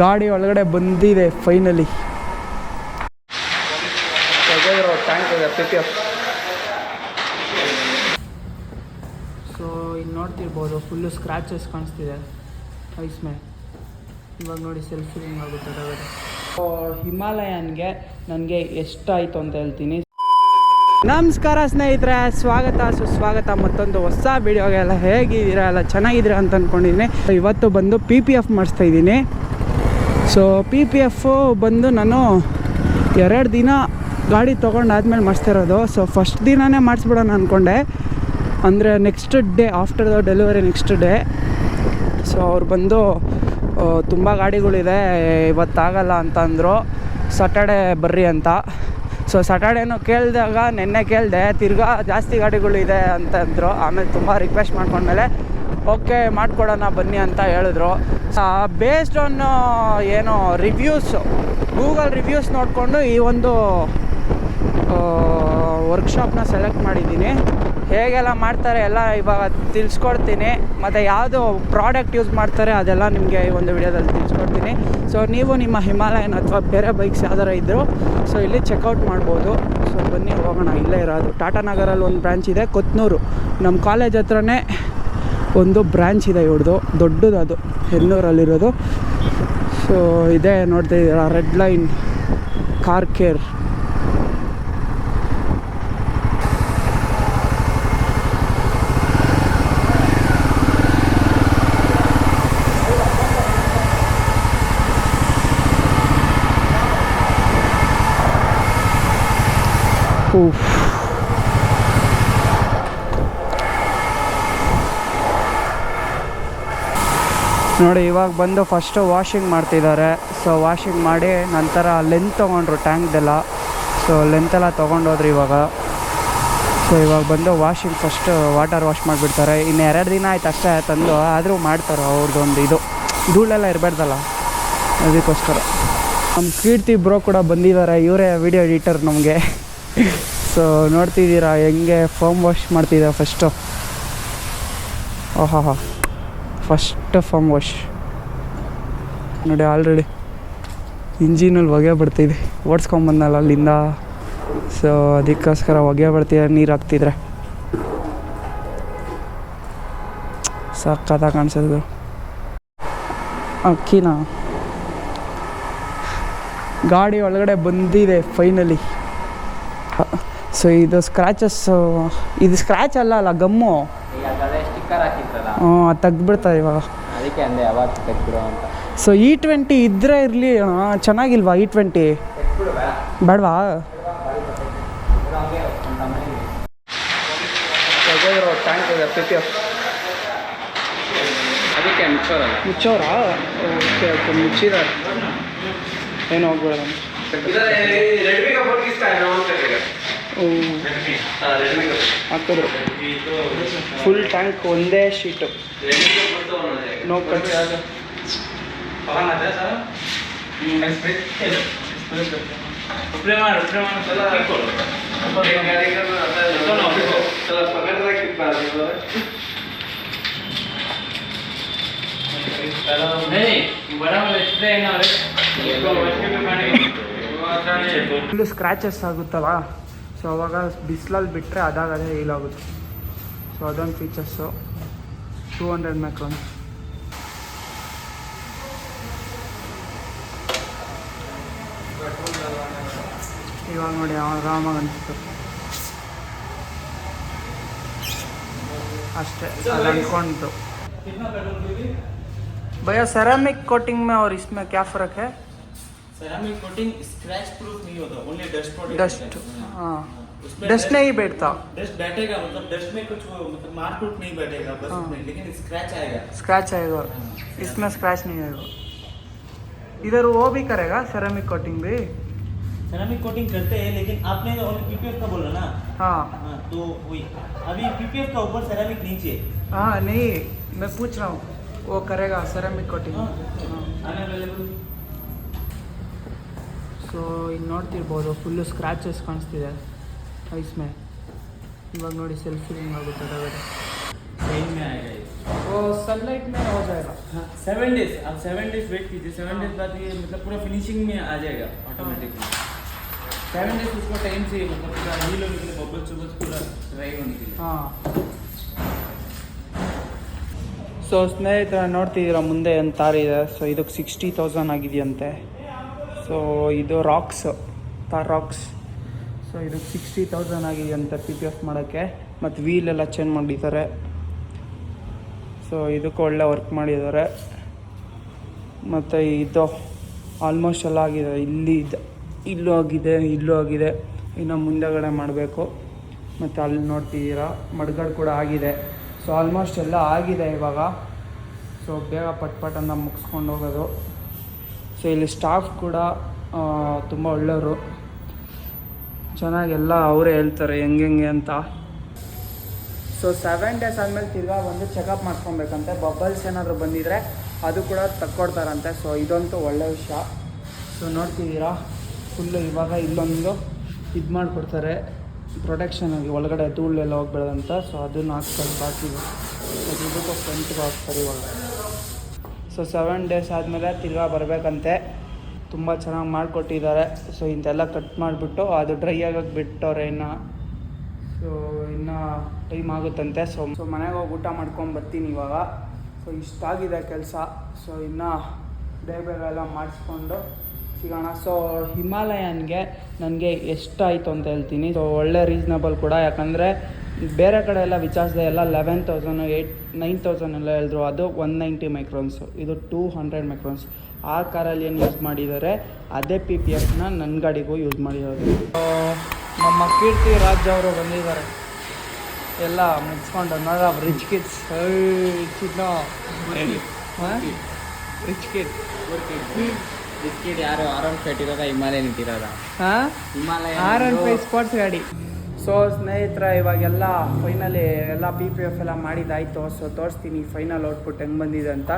ಗಾಡಿ ಒಳಗಡೆ ಬಂದಿದೆ ಫೈನಲಿ ಸೊ ಇಲ್ಲಿ ನೋಡ್ತಿರ್ಬೋದು ಫುಲ್ಲು ಸ್ಕ್ರ್ಯಾಚಸ್ ಕಾಣಿಸ್ತಿದೆ, ಐಸ್ ಮೇಲೆ. ಇವಾಗ ನೋಡಿ ಸೆಲ್ಫಿ ಆಗುತ್ತೆ ಸೊ ಹಿಮಾಲಯನ್ಗೆ ನನಗೆ ಎಷ್ಟಾಯಿತು ಅಂತ ಹೇಳ್ತೀನಿ. ನಮಸ್ಕಾರ ಸ್ನೇಹಿತರೆ, ಸ್ವಾಗತ, ಸುಸ್ವಾಗತ, ಮತ್ತೊಂದು ಹೊಸ ವಿಡಿಯೋಗೆಲ್ಲ ಹೇಗಿದ್ದೀರಾ, ಎಲ್ಲ ಚೆನ್ನಾಗಿದ್ದೀರಾ ಅಂತ ಅಂದ್ಕೊಂಡಿದ್ದೀನಿ ಇವತ್ತು ಬಂದು ಪಿ ಪಿ ಎಫ್ ಮಾಡಿಸ್ತಾ ಇದ್ದೀನಿ. ಸೊ ಪಿ ಪಿ ಎಫು ಬಂದು ನಾನು ಎರಡು ದಿನ ಗಾಡಿ ತೊಗೊಂಡಾದ್ಮೇಲೆ ಮಾಡಿಸ್ತಿರೋದು. ಸೊ ಫಸ್ಟ್ ದಿನವೇ ಮಾಡಿಸ್ಬಿಡೋಣ ಅಂದ್ಕೊಂಡೆ ಅಂದರೆ next day after the delivery next day so ಅವ್ರು ಬಂದು ತುಂಬ ಗಾಡಿಗಳಿದೆ, ಇವತ್ತಾಗಲ್ಲ ಅಂತ ಅಂದರು. ಸಟರ್ಡೆ ಬರ್ರಿ ಅಂತ. ಸೊ ಸಟರ್ಡೇನು ಕೇಳಿದಾಗ ನಿನ್ನೆ ಕೇಳಿದೆ, ತಿರ್ಗಾ ಜಾಸ್ತಿ ಗಾಡಿಗಳಿದೆ ಅಂತಂದರು ಆಮೇಲೆ ತುಂಬ ರಿಕ್ವೆಸ್ಟ್ ಮಾಡ್ಕೊಂಡ್ಮೇಲೆ ಓಕೆ, ಮಾಡಿಕೊಡೋಣ, ಬನ್ನಿ ಅಂತ ಹೇಳಿದ್ರು. ಬೇಸ್ಡ್ ಆನ್ ಏನು ರಿವ್ಯೂಸ್ ಗೂಗಲ್ ರಿವ್ಯೂಸ್ ನೋಡಿಕೊಂಡು ಈ ಒಂದು ವರ್ಕ್ಶಾಪ್ನ ಸೆಲೆಕ್ಟ್ ಮಾಡಿದ್ದೀನಿ. ಹೇಗೆಲ್ಲ ಮಾಡ್ತಾರೆ ಎಲ್ಲ ಇವಾಗ ತಿಳಿಸ್ಕೊಡ್ತೀನಿ. ಮತ್ತು ಯಾವುದು ಪ್ರಾಡಕ್ಟ್ ಯೂಸ್ ಮಾಡ್ತಾರೆ ಅದೆಲ್ಲ ನಿಮಗೆ ಈ ಒಂದು ವಿಡಿಯೋದಲ್ಲಿ ತಿಳಿಸ್ಕೊಡ್ತೀನಿ. ಸೊ ನೀವು ನಿಮ್ಮ ಹಿಮಾಲಯನ್ ಅಥವಾ ಬೇರೆ ಬೈಕ್ಸ್ ಯಾವ್ದಾರ ಇದ್ದರು ಸೊ ಇಲ್ಲಿ ಚೆಕ್ಔಟ್ ಮಾಡ್ಬೋದು. ಸೊ ಬನ್ನಿ, ಹೋಗೋಣ. ಇಲ್ಲೇ ಇರೋದು. ಟಾಟಾ ನಗರಲ್ಲಿ ಒಂದು ಬ್ರ್ಯಾಂಚ್ ಇದೆ, ಕೊತ್ನೂರು. ನಮ್ಮ ಕಾಲೇಜ್ ಹತ್ರನೇ ಒಂದು ಬ್ರ್ಯಾಂಚ್ ಇದೆ ಇವ್ರದ್ದು. ದೊಡ್ಡದು ಅದು. ಹೆನ್ನೂರಲ್ಲಿರೋದು ಸೊ ಇದೇ ನೋಡ್ತಿದ್ದೀರಾ red line car care. Oof. ನೋಡಿ, ಇವಾಗ ಬಂದು ಫಸ್ಟು ವಾಷಿಂಗ್ ಮಾಡ್ತಿದ್ದಾರೆ. ಸೊ ವಾಷಿಂಗ್ ಮಾಡಿ ನಂತರ ಲೆಂತ್ ತೊಗೊಂಡ್ರು ಟ್ಯಾಂಕ್ದೆಲ್ಲ ಸೊ ಲೆಂತೆಲ್ಲ ತೊಗೊಂಡೋದ್ರು ಇವಾಗ. ಸೊ ಇವಾಗ ಬಂದು ವಾಷಿಂಗ್ ಫಸ್ಟ್ ವಾಟರ್ ವಾಶ್ ಮಾಡಿಬಿಡ್ತಾರೆ. ಇನ್ನು ಎರಡು ದಿನ ಆಯ್ತು ಅಷ್ಟೇ ತಂದು, ಆದರೂ ಮಾಡ್ತಾರೆ ಅವ್ರದ್ದೊಂದು ಇದು. ಧೂಳೆಲ್ಲ ಇರಬಾರ್ದಲ್ಲ ಅದಕ್ಕೋಸ್ಕರ. ನಮ್ಮ ಕೀರ್ತಿ ಬ್ರೋ ಕೂಡ ಬಂದಿದ್ದಾರೆ. ಇವರೇ ವಿಡಿಯೋ ಎಡಿಟರ್ ನಮಗೆ. ಸೊ ನೋಡ್ತಿದ್ದೀರಾ ಹೆಂಗೆ ಫೋಮ್ ವಾಶ್ ಮಾಡ್ತಿದ್ದಾರೆ ಫಸ್ಟು ಓಹಾ ಹಾ ಫಸ್ಟ್ ಫಾರ್ಮ್ ವಾಶ್ ನೋಡಿ ಆಲ್ರೆಡಿ ಇಂಜಿನಲ್ಲಿ ಹೊಗೆ ಬರ್ತಿದೆ. ಓಡಿಸ್ಕೊಂಬಂದಲ್ಲ ಅಲ್ಲಿಂದ. ಸೊ ಅದಕ್ಕೋಸ್ಕರ ಹೊಗೆ ಬರ್ತಿದೆ, ನೀರು ಹಾಕ್ತಿದ್ರೆ. ಸಕ್ಕತ್ತಾಗಿ ಕಾಣಿಸೋದು. ಅಕ್ಕಿನ ಗಾಡಿ ಒಳಗಡೆ ಬಂದಿದೆ ಫೈನಲಿ ಸೊ ಇದು ಸ್ಕ್ರ್ಯಾಚಸ್ ಇದು ಸ್ಕ್ರ್ಯಾಚ್ ಅಲ್ಲ ಅಲ್ಲ, ಗಮ್ಮು. ಹ್ಞೂ ಅದು ತೆಗ್ದ್ಬಿಡ್ತಾರೆ ಇವಾಗ. ಅದಕ್ಕೆ ಅಂದೆ ಯಾವಾಗ ಅಂತ. ಸೊ ಇ ಟ್ವೆಂಟಿ ಇದ್ರೆ ಇರಲಿ ಚೆನ್ನಾಗಿಲ್ವಾ ಇ ಟ್ವೆಂಟಿ ಬೇಡವಾ? ಟ್ಯಾಂಕ್ ಇದೆ ಪಿ ಪಿ ಎಫ್ ಅದಕ್ಕೆ ಮುಚ್ಚೋರಲ್ಲ ಮುಚ್ಚೋರಾ? ಓಕೆ ಓಕೆ ಮುಚ್ಚಿದ್ದಾರೆ ಏನು ಹೋಗ್ಬೇಡ ಹಾಕಿದ್ರು ಫುಲ್ ಟ್ಯಾಂಕ್ ಒಂದೇ sheet no cut full scratches ಆಗುತ್ತಲ್ಲ ಸೊ ಅವಾಗ ಬಿಸಿಲಲ್ಲಿ ಬಿಟ್ಟರೆ ಅದಾಗದೇ ಆಗುತ್ತೆ ಸೊ ಅದೊಂದು ಫೀಚರ್ಸು ಟೂ ಹಂಡ್ರೆಡ್ ಮ್ಯಾಕ್ರೋನ್ ಇವಾಗ ನೋಡಿ ಆರಾಮಾಗಿ ಅನಿಸ್ತು ಅಷ್ಟೇ ಅದು ಅನ್ಕೊಂಡು भैया सेरामिक कोटिंग में और इसमें क्या फ़र्क है सेरामिक कोटिंग स्क्रैच प्रूफ नहीं होता ओनली डस्ट प्रोटेक्ट डस्ट हाँ। डस्ट नहीं बैठता। डस्ट बैठेगा मतलब डस्ट में कुछ मतलब मार टूट नहीं बैठेगा बस हाँ। लेकिन स्क्रैच आएगा। स्क्रैच आएगा। इसमें स्क्रैच नहीं आएगा। इधर वो भी करेगा सेरामिक कोटिंग भी। सेरामिक कोटिंग करते हैं लेकिन आपने तो ओनली पीपीएफ का बोला ना? हाँ। हाँ तो वही अभी पीपीएफ का ऊपर सेरामिक नीचे हाँ नहीं मैं पूछ रहा हूँ वो करेगा सेरामिक कोटिंग हाँ, ಸೊ ಇಲ್ಲಿ ನೋಡ್ತಿರ್ಬೋದು ಫುಲ್ಲು ಸ್ಕ್ರ್ಯಾಚಸ್ ಕಾಣಿಸ್ತಿದೆ ಐಸ್ ಮೇಲೆ ಇವಾಗ ನೋಡಿ ಸೆಲ್ಫ್ ಫೀಲಿಂಗ್ ಆಗುತ್ತೆ ಒಳಗಡೆ सही में आएगा ये वो सनलाइट में हो जाएगा हाँ सेवन डेज आप सेवन डेज वेट कीजिए सेवन डेज बाद ये मतलब पूरा फिनिशिंग में आ जाएगा ऑटोमेटिकली सेवन डेज उसको टाइम चाहिए मतलब पूरा हील होने के लिए बबल्स वबल्स पूरा ड्राई होने के लिए ಹಾಂ ಸೊ ಸ್ನೇಹಿತರ ನೋಡ್ತಿದ್ದೀರಾ ಮುಂದೆ ಒಂದು ತಾರ್ ಇದೆ ಸೊ ಇದಕ್ಕೆ ಸಿಕ್ಸ್ಟಿ ತೌಸಂಡ್ ಆಗಿದೆಯಂತೆ ಸೊ ಇದು ರಾಕ್ಸ್ ತಾರ್ ರಾಕ್ಸ್ ಸೊ ಇದು ಸಿಕ್ಸ್ಟಿ ತೌಸಂಡ್ ಆಗಿದೆಯಂತೆ ಪಿ ಪಿ ಎಫ್ ಮಾಡೋಕ್ಕೆ. ಮತ್ತು ವೀಲ್ ಎಲ್ಲ ಚೇಂಜ್ ಮಾಡಿದ್ದಾರೆ. ಸೊ ಇದಕ್ಕೆ ಒಳ್ಳೆ ವರ್ಕ್ ಮಾಡಿದ್ದಾರೆ. ಮತ್ತು ಇದು ಆಲ್ಮೋಸ್ಟ್ ಎಲ್ಲ ಆಗಿದೆ. ಇಲ್ಲಿ ಇದು, ಇಲ್ಲೂ ಆಗಿದೆ ಇಲ್ಲೂ ಆಗಿದೆ. ಇನ್ನು ಮುಂದೆಗಡೆ ಮಾಡಬೇಕು. ಮತ್ತು ಅಲ್ಲಿ ನೋಡ್ತಿದ್ದೀರಾ, ಮಡ್ಗಡ್ ಕೂಡ ಆಗಿದೆ. ಸೊ ಆಲ್ಮೋಸ್ಟ್ ಎಲ್ಲ ಆಗಿದೆ ಇವಾಗ. ಸೊ ಬೇಗ ಪಟ್ ಅಂತ ಮುಗಿಸ್ಕೊಂಡು ಹೋಗೋದು. ಸೊ ಇಲ್ಲಿ ಸ್ಟಾಫ್ ಕೂಡ ತುಂಬ ಒಳ್ಳೆಯವರು. ಚೆನ್ನಾಗೆಲ್ಲ ಅವರೇ ಹೇಳ್ತಾರೆ ಹೆಂಗೆ ಹೆಂಗೆ ಅಂತ. ಸೊ ಸೆವೆನ್ ಡೇಸ್ ಆದಮೇಲೆ ತಿರ್ಗಾ ಬಂದು ಚೆಕಪ್ ಮಾಡ್ಕೊಬೇಕಂತೆ ಬಬಲ್ಸ್ ಏನಾದರೂ ಬಂದಿದ್ರೆ ಅದು ಕೂಡ ತಕ್ಕೊಡ್ತಾರಂತೆ. ಸೊ ಇದಂತೂ ಒಳ್ಳೆ ವಿಷಯ. ಸೊ ನೋಡ್ತಿದ್ದೀರಾ? ಫುಲ್ಲು ಇವಾಗ ಇಲ್ಲೊಂದು ಇದು ಮಾಡಿಕೊಡ್ತಾರೆ. ಪ್ರೊಟೆಕ್ಷನ್ ಆಗಿ ಒಳಗಡೆ ಧೂಳೆಲ್ಲ ಹೋಗ್ಬಾರ್ದಂತ ಸೊ ಅದನ್ನು ಹಾಕ್ತಾರೆ ಬಾಕಿ ಅದು ಇದಕ್ಕೂ ಫ್ರೆಂಟ್ಗೆ ಹಾಕ್ತಾರೆ ಇವಾಗ. ಸೊ ಸೆವೆನ್ ಡೇಸ್ ಆದಮೇಲೆ ತಿರ್ಗಾ ಬರಬೇಕಂತೆ. ತುಂಬ ಚೆನ್ನಾಗಿ ಮಾಡಿಕೊಟ್ಟಿದ್ದಾರೆ. ಸೊ ಇಂತೆಲ್ಲ ಕಟ್ ಮಾಡಿಬಿಟ್ಟು ಅದು ಡ್ರೈ ಆಗೋಕ್ಕೆ ಬಿಟ್ಟವ್ರೆ ಇನ್ನು. ಸೊ ಇನ್ನು ಟೈಮ್ ಆಗುತ್ತಂತೆ. ಸೊ ಸೊ ಮನೆಗೆ ಹೋಗಿ ಊಟ ಮಾಡ್ಕೊಂಡು ಬರ್ತೀನಿ ಇವಾಗ. ಸೊ ಇಷ್ಟಾಗಿದೆ ಕೆಲಸ. ಸೊ ಇನ್ನು ಬೇಗ ಎಲ್ಲ ಮಾಡಿಸ್ಕೊಂಡು ಸಿಗೋಣ. ಸೊ ಹಿಮಾಲಯನ್ಗೆ ನನಗೆ ಎಷ್ಟಾಯಿತು ಅಂತ ಹೇಳ್ತೀನಿ. ಸೊ ಒಳ್ಳೆ ರೀಸ್ನಬಲ್ ಕೂಡ. ಯಾಕಂದರೆ ಬೇರೆ ಕಡೆ ಎಲ್ಲ ವಿಚಾರಿಸಿದೆ ಎಲ್ಲ eleven thousand eight nine thousand ಎಲ್ಲ ಹೇಳಿದ್ರು. ಅದು ಒನ್ ನೈಂಟಿ ಮೈಕ್ರೋನ್ಸು ಇದು ಟೂ ಹಂಡ್ರೆಡ್ ಮೈಕ್ರೋನ್ಸ್ ಆ ಕಾರಲ್ಲಿ ಏನು ಯೂಸ್ ಮಾಡಿದ್ದಾರೆ ಅದೇ ಪಿ ಪಿ ಎಫ್ನ ನನ್ನ ಗಾಡಿಗೂ ಯೂಸ್ ಮಾಡಿರೋದು. ನಮ್ಮ ಕೀರ್ತಿ ರಾಜ್ ಅವರು ಬಂದಿದ್ದಾರೆ. ಎಲ್ಲ ಮುಗಿಸ್ಕೊಂಡು ನೋಡ ರಿಚ್ ಕಿಡ್ಸ್ ಚಿನ್ನ ರಿಚ್ ಕಿಡ್ ಯಾರು? ಯಾರು ಒನ್ ಫೈಟ್ ಇರೋದ ಹಿಮಾಲಯ ನಿಂತಿರೋದ ಹಾಂ? Himalaya R one five sports ಗಾಡಿ. ಸೊ ಸ್ನೇಹಿತರ, ಇವಾಗೆಲ್ಲ ಫೈನಲಿ ಎಲ್ಲ ಪಿ ಪಿ ಎಫ್ ಎಲ್ಲ ಮಾಡಿದ್ದಾಯಿತು. ಸೊ ತೋರಿಸ್ತೀನಿ ಫೈನಲ್ ಔಟ್ಪುಟ್ ಹೆಂಗೆ ಬಂದಿದೆ ಅಂತ.